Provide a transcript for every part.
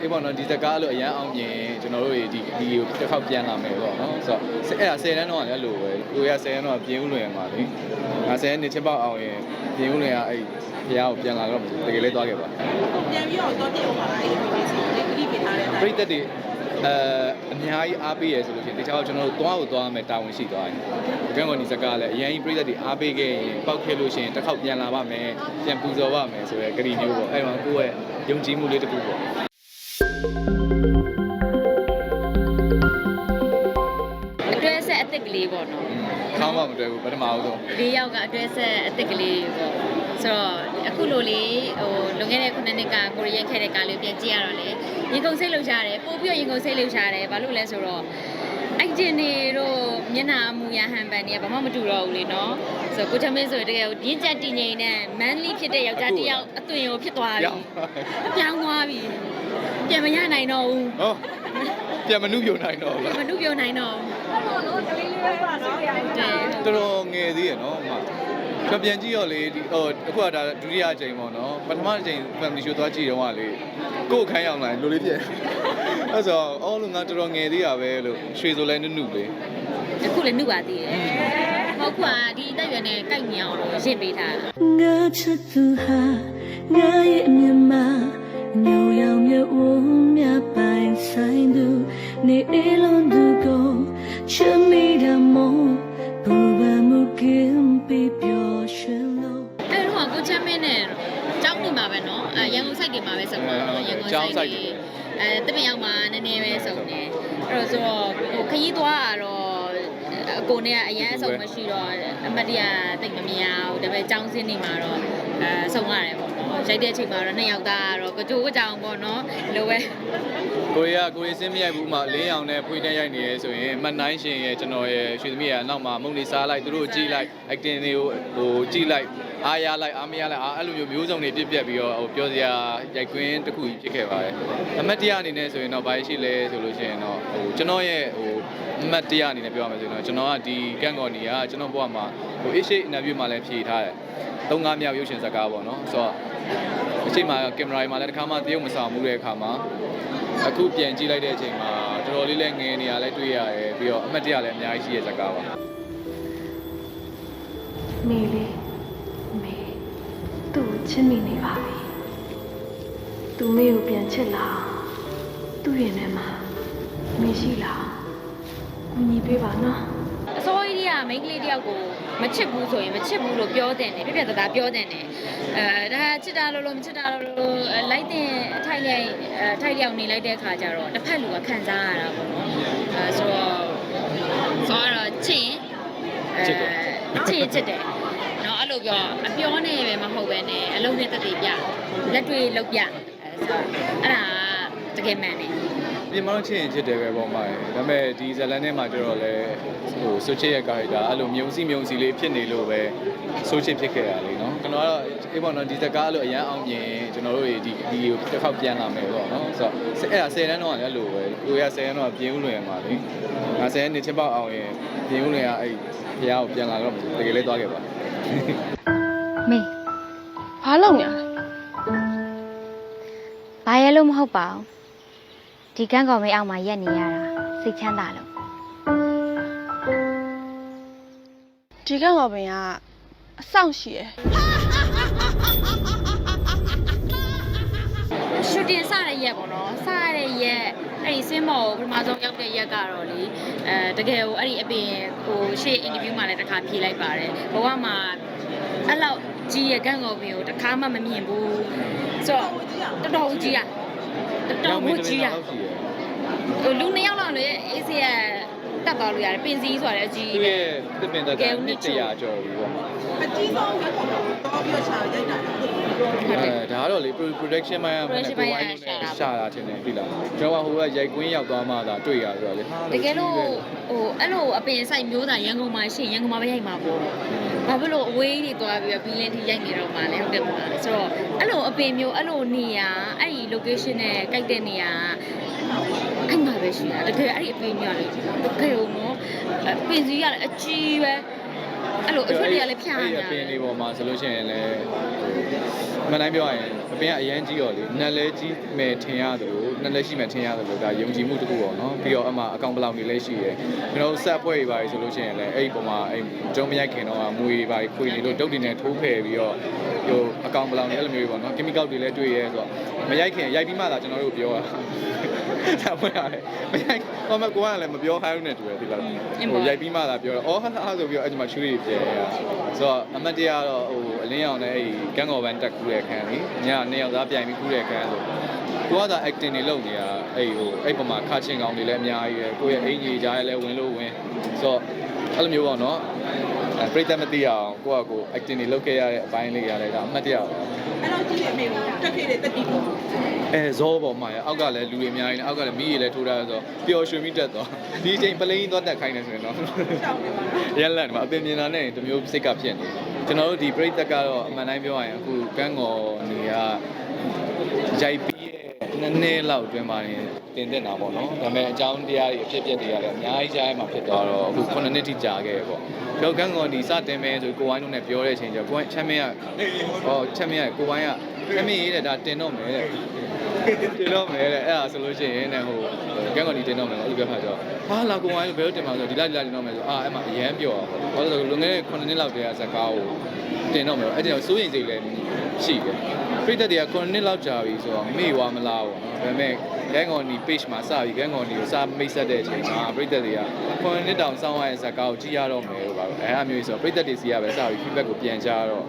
အေးပေါ့နော်ဒီစကားလို့အရန်အောင်မြင်ကျွန်တော်တို့ဒီဒီကိုတစ်ခေါက်ပြန်လာမယ်ပေါ့နော်ဆိုတော့အဲ့ဒါ10တန်းတော့လည်းအဲ့လိုပဲကိုရ10တန်းတော့ပြင်ဦးလွင်မှာလေငါ10တန်းနေချက်ပေါက်အောင်ရင်ပြင်ဦးလွင်ကအဲ့ဖះကိုပြန်လာတော့တကယ်လေးသွားခဲ့ပါပြန်ပြီးတော့တော့ပြည့်အောင်ပါလားအဲ့ဒီလိုစီလေးခရီးပေးထားတဲ့အတိုင်းပရိသတ်တွေအဲအများကြီးအားပေးရဆိုလို့ရှိရင်တခြားကျွန်တော်တို့သွားကိုသွားမယ်တာဝန်ရှိသွားတယ်။ကံကောဒီစကားလည်းအရင်ကြီးပရိသတ်တွေအားပေးခဲ့ရင်ပောက်ခဲ့လို့ရှိရင်တစ်ခေါက်ပြန်လာပါမယ်ပြန်ပူဇော်ပါမယ်ဆိုရဲကြိမျိုးပေါ့အဲ့မှာကိုယ့်ရဲ့ယုံကြည်မှုလေးတစ်ခုပေါ့ အတွဲဆက်အစ်စ်ကလေးပေါ့နော်။ခေါင်းမမတွေ့ဘူးပထမအောင်ဆုံးလေးယောက်ကအတွဲဆက်အစ်စ်ကလေးပေါ့ဆိုတော့အခုလိုလေးဟိုလွန်ခဲ့တဲ့ခုနှစ်နှစ်ကကိုရီးယားခဲ့တဲ့ကားလေးကိုပြန်ကြည့်ရတော့လေရင်ကုန်စိတ်လှုပ်ရှားတယ်ပို့ပြီးတော့ရင်ကုန်စိတ်လှုပ်ရှားတယ်ဘာလို့လဲဆိုတော့ အိုက်တင်တွေတို့မျက်နှာအမူအရာဟန်ပန်တွေကဘာမှမတူတော့ဘူးလေနော်ဆိုတော့ကိုချမင်းဆိုရင်တကယ်ကိုရင်းချက်တည်ငြိမ်တဲ့ manly ဖြစ်တဲ့ယောက်ျားတစ်ယောက်အသွင်ကိုဖြစ်သွားပြီရောင်းပြောင်းသွားပြီပြန်မရနိုင်တော့ဘူးဟောပြန်မနှုတ်ပြနိုင်တော့ဘူးလားမနှုတ်ပြောနိုင်တော့ဘူးတဲ့တော်တော်ငယ်သေးရနော်အမ။ကျွန်ပြန်ကြည့်ရောလေဒီဟိုအခုကဒါဒုတိယအကြိမ်ပေါ့နော်ပထမအကြိမ် family show သွားကြည့်တော့ကလေကိုယ်ခန်းရောက်လာလိုလေးပြည့် အဲ့ဆိုအော်လို့ငါတော်တော်ငယ်သေးရပဲလို့ရွှေဆိုလဲနုနုလေးအခုလည်းနှုတ်ပါသေးတယ်။ဟုတ်ကွာဒီအတက်ရွယ်နဲ့ကိုက်ညအောင်လို့ရင့်ပေးထားတာငါချစ်သူဟာငါရဲ့အမြင်မှာညိုရောင်မြဝမြပိုင်ဆိုင်သူနေအေးလုံးသူကိုချစ်မိတယ်မို့ဘူပမှုကင်းပြီးပျော်ရွှင်လို့။အဲ့တော့ကိုချမ်းမင်းနဲ့ကြောင်းနေမှာပဲနော်။အဲရန်ကုန်ဆိုင်တွေမှာပဲစုံတော့ရန်ကုန်ဆိုင်တွေ အဲတပင်ရောက်မှာနည်းနည်းပဲစုံနေ။အဲ့တော့ဆိုတော့ဟိုခရီးသွားတာတော့အကိုနဲ့ကအရန်အဆုံမရှိတော့အမတ်တရတိတ်မမြင်အောင်ဒါပေမဲ့ကြောင်းစင်းနေမှာတော့အဲစုံရတယ်ပေါ့နော်။ရိုက်တဲ့အချိန်မှာတော့နှစ်ယောက်သားကတော့ကကြိုးကြောင်ပေါ့နော်။လိုပဲကိုရီးယားကိုရီးစင်းမရိုက်ဘူးမှလင်းအောင်နဲ့ဖွေးတဲ့ရိုက်နေရဲဆိုရင်မတ်နိုင်ရှင်ရဲ့ကျွန်တော်ရဲ့ရွှေသမီးရဲ့နောက်မှာမုန်နေစားလိုက်သူတို့ကြည့်လိုက် acting တွေကိုဟိုကြည့်လိုက် အားရလိုက်အားမရလိုက်အားအဲ့လိုမျိုးမျိုးစုံတွေပြည့်ပြက်ပြီးတော့ဟိုပြောစရာရိုက်ကွင်းတစ်ခုကြီးဖြစ်ခဲ့ပါတယ်အမတ်တရားအနေနဲ့ဆိုရင်တော့ဘာရှိလဲဆိုလို့ရှိရင်တော့ဟိုကျွန်တော်ရဲ့ဟိုအမတ်တရားအနေနဲ့ပြောရမယ်ဆိုရင်တော့ကျွန်တော်ကဒီကန့်ကော်နီကကျွန်တော်ဘဝမှာဟို issue interview မှာလည်းဖြေထားတယ်သုံးငါးမြောက်ရုပ်ရှင်ဇာတ်ကားပေါ့နော်ဆိုတော့အချိန်မှာကင်မရာမှာလည်းတစ်ခါမှတရုပ်မဆောင်မှုတဲ့အခါမှာအခုပြန်ကြည့်လိုက်တဲ့အချိန်မှာတော်တော်လေးလည်းငယ်နေရလဲတွေ့ရတယ်ပြီးတော့အမှတ်တရလည်းအများကြီးရှိရဲ့ဇာတ်ကားပါမေလေးမေသူ့ကိုချ စ်မိနေပါပြီသူမေကိုပြန်ချစ်လာသူ့ရင်ထဲမှာမေရှိလာကူညီပေးပါနော်အစိုးရကြီးကမိန်းကလေးတယောက်ကိုမချစ်ဘူးဆိုရင်မချစ်ဘူးလို့ပြောတဲ့တယ်ပြပြတသားပြောတဲ့တယ်အဲဒါချစ်တာလို့လို့မချစ်တာလို့လို့အဲလိုက်တဲ့အထိုက်လိုက်အထိုက်လျောက်နေလိုက်တဲ့အခါကျတော့တစ်ဖက်လူကခံစားရတာပေါ့နော်အဲဆိုတော့ဆိုတော့ချစ်ရင်အဲချစ်ရင်ချစ်တယ်နော် အဲ့လိုပြောအပြောနဲ့ပဲမဟုတ်ပဲနဲ့အလုံးနဲ့တက်တည်ပြလက်တွေလောက်ပြအဲဆိုတော့အဲ့ဒါတကယ်မှန်တယ်ပြင်မလို့ချစ်ရင်ချစ်တယ်ပဲပေါ့မှာဒါပေမဲ့ဒီဇလန်ထဲမှာကျတော့လေဟိုဆိုချစ်ရဲ့ကာရက်တာအဲ့လိုမြုံစီမြုံစီလေးဖြစ်နေလို့ပဲဆိုချစ်ဖြစ်ခဲ့ရလေနော်ကျွန်တော်ကတော့အေးပေါ့နော်ဒီဇကားအဲ့လိုအရန်အောင်မြင်ကျွန်တော်တို့ဒီဒီကိုတစ်ခေါက်ပြန်လာမယ်ပေါ့နော်ဆိုတော့အဲ့ဒါ10တန်းတော့လည်းအဲ့လိုပဲကိုရ10တန်းတော့ပြင်ဦးလွင်မှာလေငါ10တန်းနေချက်ပေါက်အောင်ရင်ပြင်ဦးလွင်ကအဲ့ ဖះကိုပြန်လာတော့တကယ်လေးသွားခဲ့ပါမေဘာလုပ်နေလဲဘာရဲလို့မဟုတ်ပါဘူးဒီကန်းကောင်မေးအောက်မှာရက်နေရတာစိတ်ချမ်းသာလို့ဒီကမှာပင်ကအဆောင်ရှိရယ်ရှူတင်စတဲ့ရက်ပေါ့နော်စရတဲ့ရက် အဲ့ဒီစင်းမော်ကိုပထမဆုံးရောက်တဲ့ရက်ကတော့လေအဲတကယ်ဟိုအဲ့ဒီအပင်ဟိုရှေ့အင်တာဗျူးမှာလည်းတစ်ခါဖြေလိုက်ပါတယ်ဘဝမှာအဲ့လောက်ကြီးရဲ့ကန့်ကောက်ပင်ကိုတစ်ခါမှမမြင်ဘူးဆိုတော့တော်တော်ကြီးရတော်တော်ကြီးရဟိုလူနှစ်ယောက်လောက်လည်းအေးစရ တက်သွားလို့ရတယ်ပင်စည်းဆိုရတယ်အကြီးသူရဲ့တစ်ပင်တက်ကနှစ်တရာကျော်ပြီပေါ့အကြီးဆုံးရက်ပေါ်တော့တော့ပြီးတော့ခြာရိုက်တာလေအဲဒါကတော့လေ production ပိုင်းကမနေ့ကဝိုင်းလို့ရှာတာထင်တယ်ပြီလားကျွန်တော်ကဟိုကရိုက်ကွင်းရောက်သွားမှသာတွေ့ရဆိုတော့လေတကယ်လို့ဟိုအဲ့လိုအပင်ဆိုင်မျိုးသားရန်ကုန်မှာရှိရင်ရန်ကုန်မှာပဲရိုက်မှာပေါ့ဘာဖြစ်လို့အဝေးတွေသွားပြီးတော့ဘီလင်းထိရိုက်နေတော့မှလဲဟုတ်တယ်မလားဆိုတော့အဲ့လိုအပင်မျိုးအဲ့လိုနေရာအဲ့ဒီ location နဲ့ကြိုက်တဲ့နေရာ အဲ့မှာပဲရှိတာတကယ်အဲ့ဒီအပင်မျိုးကလေတကယ်လို့နော်အပင်စီးကလည်းအကြီးပဲအဲ့လိုအရွက်တွေကလည်းဖြားအဲ့ဒီနေအပင်လေးပေါ်မှာဆိုလို့ရှိရင်လည်းမန်တိုင်းပြောရရင်အပင်ကအရန်ကြီးရောလေနက်လဲကြီးမယ်ထင်ရတယ်လို့နက်လဲရှိမယ်ထင်ရတယ်လို့ဒါယုံကြည်မှုတစ်ခုပေါ့နော်ပြီးတော့အမှအကောင်ဘယ်လောက်နေလဲရှိရယ်ကျွန်တော်ဆက်ပွဲတွေပါဆိုလို့ရှိရင်လည်းအဲ့ဒီပုံမှာအဲ့ကျုံမရိုက်ခင်တော့မွေတွေပါခွေနေလို့ဒုတ်တွေနဲ့ထိုးဖယ်ပြီးတော့ဟိုအကောင်ဘယ်လောက်နေအဲ့လိုမျိုးတွေပေါ့နော်ကင်မီကောက်တွေလည်းတွေ့ရဲဆိုတော့မရိုက်ခင်ရိုက်ပြီးမှသာကျွန်တော်တို့ပြောတာ ဆက်ပွဲရတယ်မရိုက်ဟောမကိုကလည်းမပြောခိုင်းဘူးနဲ့တူတယ်ဒီလားဟိုရိုက်ပြီးမှသာပြောတော့အော်ဟာဟာဆိုပြီးတော့အဲ့ဒီမှာချွေးတွေပြဲရဆိုတော့အမတ်တရားတော့ဟိုအလင်းအောင်နဲ့အဲ့ဒီကန်းကော်ဘန်တက်ကူးတဲ့ခန်းလေညနှစ်ယောက်သားပြိုင်ပြီးကူးတဲ့ခန်းဆိုကိုကသာ acting တွေလုပ်နေတာအဲ့ဟိုအဲ့ပုံမှာခါချင်းကောင်းတွေလည်းအများကြီးပဲကိုယ့်ရဲ့အင်ကြီးကြားရဲလည်းဝင်လို့ဝင်ဆိုတော့ အဲ့လိုမျိုးပေါ့နော်အဲပြိတ္တမသိအောင်ကိုကကို acting တွေလုပ်ခဲ့ရတဲ့အပိုင်းလေးရတယ်ဒါအမှတ်တရပါအဲ့တော့ကြီးရဲ့အမေကိုတက်ခဲ့တဲ့တက်တီကိုအဲဇောပေါ်မှာရအောက်ကလည်းလူတွေအများကြီးနေအောက်ကလည်းမီးကြီးလည်းထိုးထားဆိုတော့ပျော်ရွှင်ပြီးတက်သွားဒီအချိန်ပလိန်သွားတက်ခိုင်းနေဆိုရင်တော့တောင်းနေပါရက်လက်မှာအပင်မြင်တာနဲ့တမျိုးစိတ်ကဖြစ်နေကျွန်တော်တို့ဒီပြိတက်ကတော့အမှန်တိုင်းပြောရရင်အခုကန်းကော်နေကရိုက်ပြီးရဲ့ နှစ်နှစ်လောက်အတွင်းမှာနေတင်တက်တာပေါ့နော်ဒါပေမဲ့အကြောင်းတရားတွေအဖြစ်အပျက်တွေကလည်းအများကြီးကြားရမှာဖြစ်သွားတော့အခု9နှစ်ထိကြာခဲ့ပေါ့ကျောက်ကန်းကော်ဒီစတင်မယ်ဆိုကိုဝိုင်းတို့နဲ့ပြောတဲ့အချိန်ကျကိုဝိုင်းချမ်းမင်းကဟောချမ်းမင်းကကိုဝိုင်းကချမ်းမင်းရေးတဲ့ဒါတင်တော့မယ်တဲ့တင်တော့မယ်တဲ့အဲ့ဒါဆိုလို့ရှိရင်တဲ့ဟိုကန်းကော်ဒီတင်တော့မယ်အဲ့လိုပြောထားကြတော့ဟာလာကိုဝိုင်းဘယ်လိုတင်မှာဆိုဒီလိုက်ဒီလိုက်တင်တော့မယ်ဆိုအာအဲ့မှာအရန်ပြောဘာလို့လဲဆိုလွန်ခဲ့တဲ့9နှစ်လောက်တည်းကဇကားကို တင်တော့မယ်အဲ့ဒီတော့စိုးရင်စိတ်လည်းရှိတယ်ပြိသက်တွေက9နှစ်လောက်ကြာပြီဆိုတော့မေ့သွားမလားပေါ့ဒါပေမဲ့ကန်းကော်ဒီ page မှာစပြီးကန်းကော်ဒီကိုစမိတ်ဆက်တဲ့အချိန်မှာပြိသက်တွေက9နှစ်တောင်စောင်းရတဲ့ဇကားကိုကြည့်ရတော့မယ်လို့ပါပဲအဲ့အမျိုးဆိုတော့ပြိသက်တွေစီကပဲစပြီး feedback ကိုပြန်ကြားတော့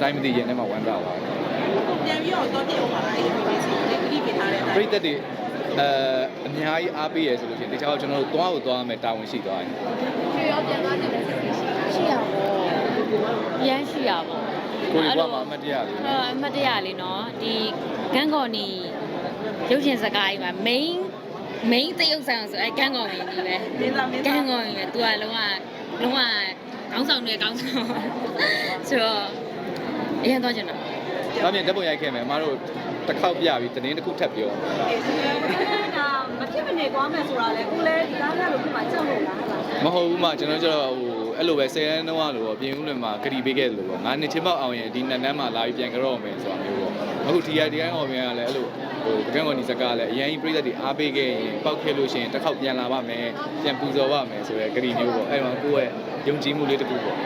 တိုင်းမသိရင်ထဲမှာဝမ်းသာပါတယ်ပြန်ပြီးတော့တော့ပြေအောင်ပါလားအဲ့ဒီလိုစီလေခရီးပေးထားတဲ့ပရိသတ်တွေအဲအများကြီးအားပေးရဆိုလို့ရှိရင်တခြားကျွန်တော်တို့သွားဖို့သွားမယ်တာဝန်ရှိသွားတယ်ရှိရပါ ဘောရမ်းရှိရပါဘောကိုယ်ကမှအမတ်တရားလေးဟာအမတ်တရလေးနော်ဒီဂန်းကော်နီရုပ်ရှင်စကားကြီးမှာ main main တရုပ်ဆောင်ဆိုအဲဂန်းကော်နီကြီးပဲမင်းသားမင်းဂသားန်းကော်နီပဲ तू ကလုံးဝလုံးဝကောင်းဆောင်တယ်ကောင်းဆောင်ဆိုတော့အရင်တော့ကျွန်တော်။ဒါပြင်ဓာတ်ပုံရိုက်ခဲ့မယ်အမတို့တစ်ခေါက်ပြပြီးတင်းတစ်ခုထပ်ပြောဒါမဖြစ်မနေသွားမယ်ဆိုတာလေကိုလည်းဒီကားကလို့ဖြစ်မှာကြောက်လို့လားဟုတ်လားမဟုတ်ဘူးမှကျွန်တော်ကျတော့ဟို အဲ့လိုပဲ10ရန်တော့လို့ပေါ့ပြင်ဦးလွင်မှာဂရီပေးခဲ့တယ်လို့ပေါ့ငါနှစ်ချင်းပေါက်အောင်ရင်ဒီနှစ်နန်းမှာလာပြီးပြန်ကြတော့မယ်ဆိုတာမျိုးပေါ့အခုဒီရဒီတိုင်းအောင်ပြန်ကလည်းအဲ့လိုဟိုပကံကော်နီစကားလည်းအရင်ကြီးပြိသက်တွေအားပေးခဲ့ရင်ပောက်ခဲ့လို့ရှိရင်တစ်ခေါက်ပြန်လာပါမယ်ပြန်ပူဇော်ပါမယ်ဆိုရဲဂရီမျိုးပေါ့အဲ့မှာကိုယ့်ရဲ့ယုံကြည်မှုလေးတစ်ခုပေါ့